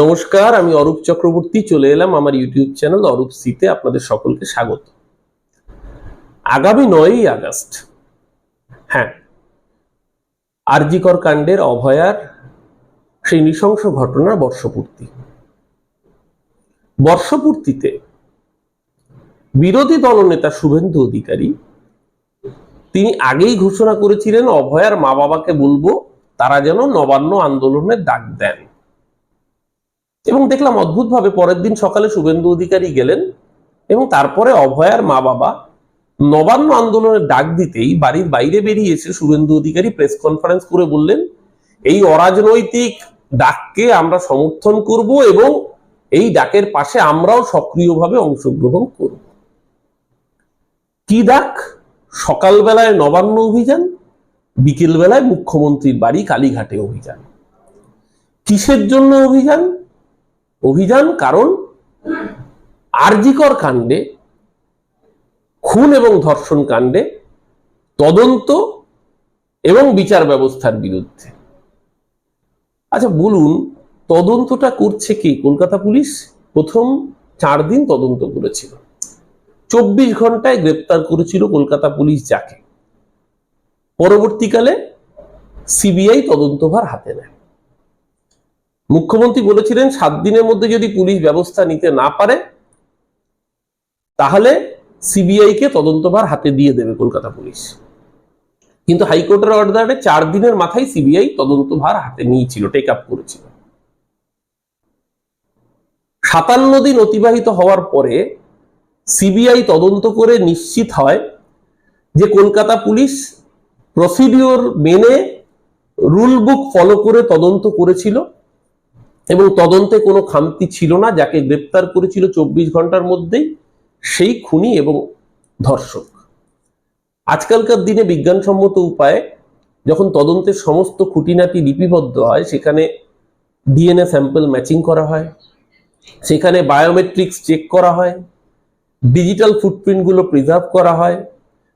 নমস্কার, আমি অরূপ চক্রবর্তী, চলে এলাম আমার ইউটিউব চ্যানেল অরূপ সিতে আপনাদের সকলকে স্বাগত। আগামী নয়ই আগস্ট হ্যাঁ আরজিকর কাণ্ডের অভয়ার সেই নৃশংস ঘটনার বর্ষপূর্তি। বর্ষপূর্তিতে বিরোধী দলনেতা শুভেন্দু অধিকারী, তিনি আগেই ঘোষণা করেছিলেন, অভয়ার মা বাবাকে বলব, তারা যেন নবান্ন আন্দোলনের ডাক দেন। এবং দেখলাম অদ্ভুতভাবে পরের দিন সকালে শুভেন্দু অধিকারী গেলেন এবং তারপরে অভয়ার মা বাবা নবান্ন আন্দোলনের ডাক দিতেই বাড়ির বাইরে বেরিয়ে এসে শুভেন্দু অধিকারী প্রেস কনফারেন্স করে বললেন, এই অরাজনৈতিক ডাককে আমরা সমর্থন করব এবং এই ডাকের পাশে আমরাও সক্রিয়ভাবে অংশগ্রহণ করব। কি ডাক? সকালবেলায় নবান্ন অভিযান, বিকেলবেলায় মুখ্যমন্ত্রীর বাড়ি কালীঘাটে অভিযান। কিসের জন্য অভিযান? অভিযান, কারণ আরজিকর কাণ্ডে, খুন এবং ধর্ষণ কাণ্ডে তদন্ত এবং বিচার ব্যবস্থার বিরুদ্ধে। আচ্ছা বলুন, তদন্তটা করছে কি? কলকাতা পুলিশ? প্রথম চার দিন তদন্ত করেছিল। চব্বিশ ঘন্টায় গ্রেপ্তার করেছিল কলকাতা পুলিশ যাকে। পরবর্তীকালে সিবিআই তদন্তভার হাতে নেয়। মুখ্যমন্ত্রী বলেছিলেন, সাত দিনের মধ্যে যদি পুলিশ ব্যবস্থা নিতে না পারে, তাহলে সিবিআই কে তদন্তভার হাতে দিয়ে দেবে কলকাতা পুলিশ। কিন্তু হাইকোর্টের অর্ডারে চার দিনের মাথায় সিবিআই তদন্তভার হাতে নিয়েছিল টেক আপ করেছিল। সাতান্ন দিন অতিবাহিত হওয়ার পরে সিবিআই তদন্ত করে নিশ্চিত হয় যে কলকাতা পুলিশ প্রসিডিওর মেনে রুল বুক ফলো করে তদন্ত করেছিল। এবং তদন্তে কোনো খামতি ছিল না, যাকে গ্রেপ্তার করেছিল চব্বিশ ঘণ্টার মধ্যেই সেই খুনি এবং ধর্ষক। আজকালকার দিনে বিজ্ঞানসম্মত উপায়ে যখন তদন্তের সমস্ত খুঁটিনাটি লিপিবদ্ধ হয়, সেখানে ডিএনএ স্যাম্পল ম্যাচিং করা হয়, সেখানে বায়োমেট্রিক্স চেক করা হয়, ডিজিটাল ফুটপ্রিন্টগুলো প্রিজার্ভ করা হয়,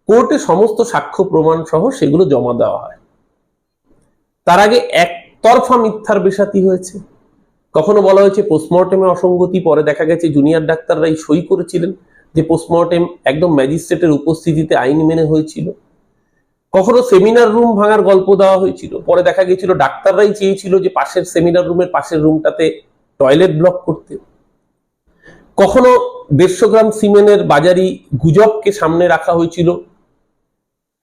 কোর্টে সমস্ত সাক্ষ্য প্রমাণ সহ সেগুলো জমা দেওয়া হয়। তার আগে একতরফা মিথ্যার বেসাতি হয়েছে। কখনো বলা হয়েছে পোস্টমর্টেমে অসঙ্গতি, পরে দেখা গেছে জুনিয়র ডাক্তাররাই সই করেছিলেন যে পোস্টমর্টেম একদম ম্যাজিস্ট্রেটের উপস্থিতিতে আইন মেনে হয়েছিল। কখনো সেমিনার রুম ভাঙার গল্প দেওয়া হয়েছিল। পরে দেখা গেছিল ডাক্তাররাই চেয়েছিল যে পাশের সেমিনার রুমের পাশের রুমটাতে টয়লেট ব্লক করতে। কখনো দেড়শো গ্রাম সিমেনের বাজারি গুজবকে সামনে রাখা হয়েছিল।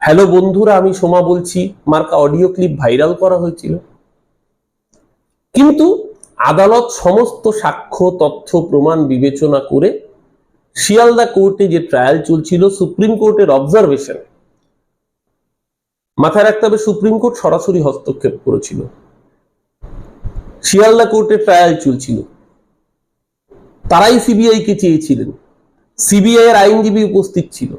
হ্যালো বন্ধুরা, আমি সোমা বলছি। মার্কা অডিও ক্লিপ ভাইরাল করা হয়েছিল। কিন্তু আদালত সমস্ত সাক্ষ্য, তথ্য, প্রমাণ বিবেচনা করে শিয়ালদা কোর্টে যে ট্রায়াল চলছিল, সুপ্রিম কোর্টের অবজারভেশন মাথায় রাখতে হবে সুপ্রিম কোর্ট সরাসরি হস্তক্ষেপ করেছিল। শিয়ালদা কোর্টে ট্রায়াল চলছিল। তারাই সিবিআই কে চেয়েছিলেন। সিবিআই এর আইনজীবী উপস্থিত ছিল।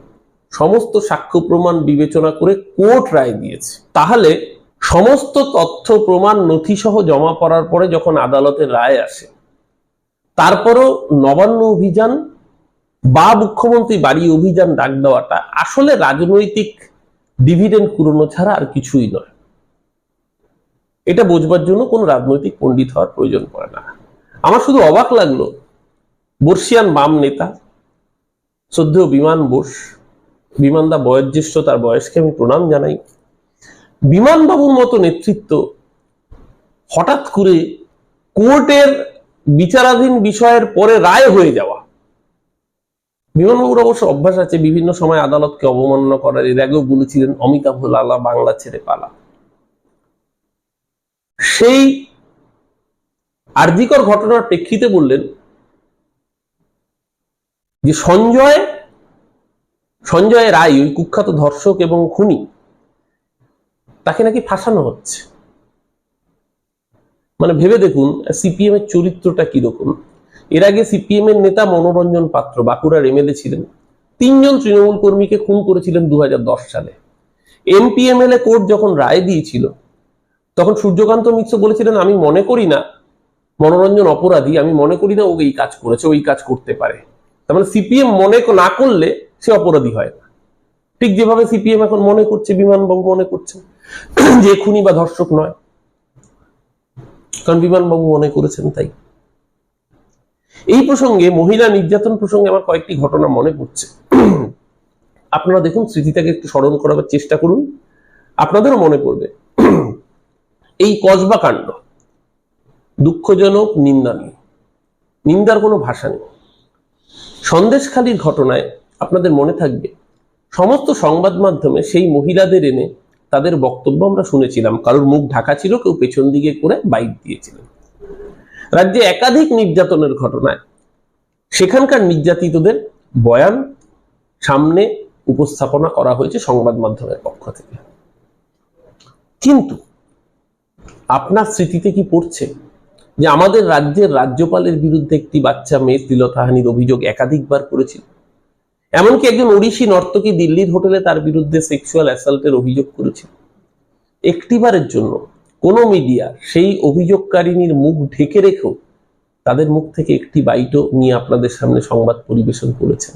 সমস্ত সাক্ষ্য, প্রমাণ বিবেচনা করে কোর্ট রায় দিয়েছে। তাহলে সমস্ত তথ্য প্রমাণ নথি সহ জমা পড়ার পরে যখন আদালতের রায় আসে, তারপরও নবান্ন অভিযান বা মুখ্যমন্ত্রী বাড়ি অভিযান ডাক দেওয়াটা আসলে রাজনৈতিক ডিভিডেন্ড কুড়োনো ছাড়া আর কিছুই নয়। এটা বোঝবার জন্য কোনো রাজনৈতিক পণ্ডিত হওয়ার প্রয়োজন পড়ে না। আমার শুধু অবাক লাগল, বর্ষিয়ান বাম নেতা, শ্রদ্ধেয় বিমান বোস, বিমানদা বয়োজ্যেষ্ঠ তার বয়সকে আমি প্রণাম জানাই। বিমানবাবুর মতো নেতৃত্ব হঠাৎ করে কোর্টের বিচারাধীন বিষয়ের পরে রায় হয়ে যাওয়া। বিমানবাবুর অবশ্য অভ্যাস আছে, বিভিন্ন সময় আদালতকে অবমাননা করার। এর আগেও বলেছিলেন, অমিতাভ লালা বাংলা ছেড়ে পালা। সেই আরজিকর ঘটনার প্রেক্ষিতে বললেন যে সঞ্জয় সঞ্জয় রায়, ওই কুখ্যাত ধর্ষক এবং খুনি তাকে নাকি ফাঁসানো হচ্ছে। মানে ভেবে দেখুন, সিপিএম এর চরিত্রটা কীরকম। এর আগে সিপিএম এর নেতা মনোরঞ্জন পাত্র বাঁকুড়ার এমএলএ ছিলেন। তিনজন তৃণমূল কর্মীকে খুন করেছিলেন দু হাজার দশ সালে। এমপিএমএলএ কোর্ট যখন রায় দিয়েছিল, তখন সূর্যকান্ত মিশ্র বলেছিলেন, আমি মনে করি না, মনোরঞ্জন অপরাধী, আমি মনে করি না ও এই কাজ করেছে ওই কাজ করতে পারে। তার মানে সিপিএম মনে না করলে সে অপরাধী হয় না। ঠিক যেভাবে সিপিএম এখন মনে করছে বিমানবাবু মনে করছে, যে খুনি বা ধর্ষক নয়। কারণ বিমানবাবু মনে করেছেন তাই। এই প্রসঙ্গে, মহিলা নির্যাতন প্রসঙ্গে আমার কয়েকটি ঘটনা মনে পড়ছে। আপনারা দেখুন, স্মৃতিটাকে একটু স্মরণ করাবার চেষ্টা করুন। আপনাদেরও মনে পড়বে। এই কসবা কাণ্ড, দুঃখজনক নিন্দনীয় নিন্দার কোনো ভাষা নেই। সন্দেশখালীর ঘটনায় আপনাদের মনে থাকবে সমস্ত সংবাদ মাধ্যমে সেই মহিলাদের এনে তাদের বক্তব্য আমরা শুনেছিলাম। কারোর মুখ ঢাকা ছিল, কেউ পেছন দিকে করে বাইক দিয়েছিলেন। রাজ্যে একাধিক নির্যাতনের ঘটনায় সেখানকার নির্যাতিতদের বয়ান সামনে উপস্থাপনা করা হয়েছে সংবাদ মাধ্যমের পক্ষ থেকে। কিন্তু আপনার স্মৃতিতে কি পড়ছে যে আমাদের রাজ্যের রাজ্যপালের বিরুদ্ধে একটি বাচ্চা মেয়ে শ্লীলতাহানির অভিযোগ একাধিকবার করেছিল? এমনকি একজন ওড়িশি নর্তকী দিল্লির হোটেলে তার বিরুদ্ধে সেক্সুয়াল অ্যাসাল্টের অভিযোগ করেছিল একটিবারের জন্য কোনো মিডিয়া সেই অভিযোগকারিনীর মুখ ঢেকে রেখেও তাদের মুখ থেকে একটি বাইটও নিয়ে আপনাদের সামনে সংবাদ পরিবেশন করেছেন।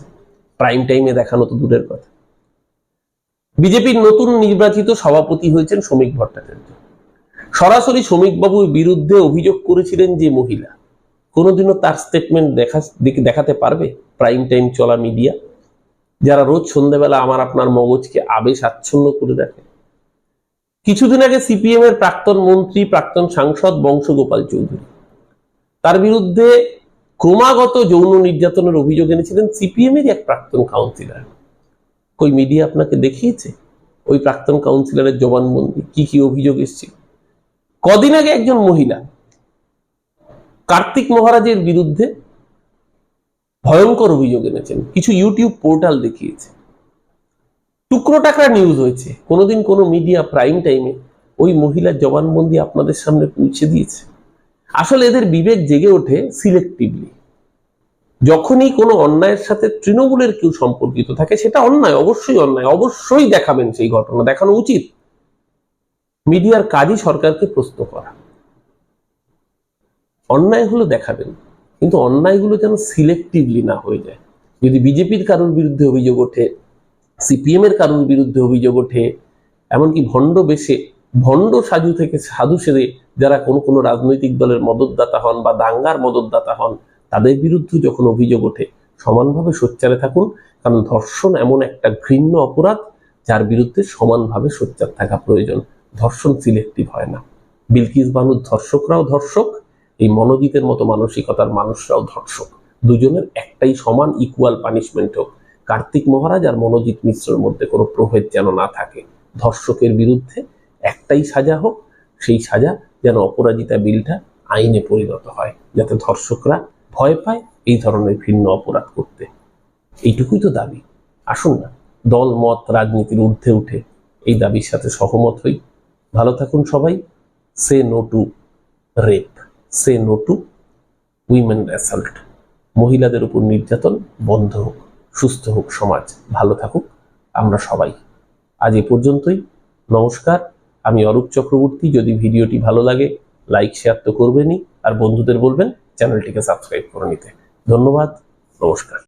প্রাইম টাইমে দেখানো তো দূরের কথা। বিজেপির নতুন নির্বাচিত সভাপতি হয়েছেন শ্রমিক ভট্টাচার্য। সরাসরি শ্রমিকবাবুর বিরুদ্ধে অভিযোগ করেছিলেন যে মহিলা। কোনোদিনও তার স্টেটমেন্ট দেখা দেখাতে পারবে? প্রাইম টাইম চলা মিডিয়া যারা রোজ সন্ধ্যেবেলা আমার আপনার মগজকে আবেশ আচ্ছন্ন করে রাখে কিছুদিন আগে সিপিএম এর প্রাক্তন মন্ত্রী, প্রাক্তন সাংসদ বংশগোপাল চৌধুরী। তার বিরুদ্ধে ক্রমাগত যৌন নির্যাতনের অভিযোগ এনেছিলেন সিপিএম এর এক প্রাক্তন কাউন্সিলর কই মিডিয়া আপনাকে দেখিয়েছে? ওই প্রাক্তন কাউন্সিলরের জবানবন্দি। কি কি অভিযোগ এসেছিল কদিন আগে একজন মহিলা কার্তিক মহারাজের বিরুদ্ধে ভয়ঙ্কর অভিযোগ এনেছেন। কিছু ইউটিউব পোর্টাল দেখিয়েছে। টুকরো টাকা নিউজ হয়েছে। কোনোদিন কোনো মিডিয়া প্রাইম টাইমে ওই মহিলার জবানবন্দি আপনাদের সামনে পৌঁছে দিয়েছে। আসলে এদের বিবেক জেগে ওঠে সিলেক্টিভলি যখনই কোনো অন্যায়ের সাথে তৃণমূলের কেউ সম্পর্কিত থাকে, সেটা অন্যায়, অবশ্যই অন্যায়, অবশ্যই দেখাবেন সেই ঘটনা, দেখানো উচিত। মিডিয়ার কাজই সরকারকে প্রস্তুত করা। অন্যায় হলো দেখাবেন। কিন্তু অন্যায়গুলো যেন সিলেক্টিভলি না হয়ে যায়। যদি বিজেপির কারোর বিরুদ্ধে অভিযোগ ওঠে সিপিএম এর কারোর বিরুদ্ধে অভিযোগ ওঠে, এমনকি ভণ্ড বেশে, ভণ্ড সাধু থেকে সাধু সেরে যারা কোনো কোনো রাজনৈতিক দলের মদতদাতা হন বা দাঙ্গার মদতদাতা হন, তাদের বিরুদ্ধে যখন অভিযোগ ওঠে, সমানভাবে সোচ্চারে থাকুন, কারণ ধর্ষণ এমন একটা ঘৃণ্য অপরাধ যার বিরুদ্ধে সমানভাবে সোচ্চার থাকা প্রয়োজন। ধর্ষণ সিলেক্টিভ হয় না। বিলকিস বানুর ধর্ষকরাও ধর্ষক এই মনোজিতের মতো মানসিকতার মানুষরাও ধর্ষক। দুজনের একটাই সমান ইকুয়াল পানিশমেন্ট হোক। কার্তিক মহারাজ আর মনোজিৎ মিশ্রের মধ্যে কোনো প্রভেদ যেন না থাকে। ধর্ষকের বিরুদ্ধে একটাই সাজা হোক, সেই সাজা যেন অপরাজিতা বিলটা আইনে পরিণত হয়, যাতে ধর্ষকরা ভয় পায় এই ধরনের ভিন্ন অপরাধ করতে। এইটুকুই তো দাবি। আসুন না, দল, মত, রাজনীতির ঊর্ধ্বে উঠে এই দাবির সাথে সহমত হই। ভালো থাকুন সবাই। Say no to rape. Say no to women assault মহিলাদের উপর নির্যাতন বন্ধ হোক, সুস্থ হোক সমাজ, ভালো থাকুক আমরা সবাই। আজ এ পর্যন্তই। নমস্কার। আমি অরূপ চক্রবর্তী। যদি ভিডিওটি ভালো লাগে লাইক শেয়ার তো করবেনই। আর বন্ধুদের বলবেন, চ্যানেলটিকে সাবস্ক্রাইব করে নিতে। ধন্যবাদ। নমস্কার।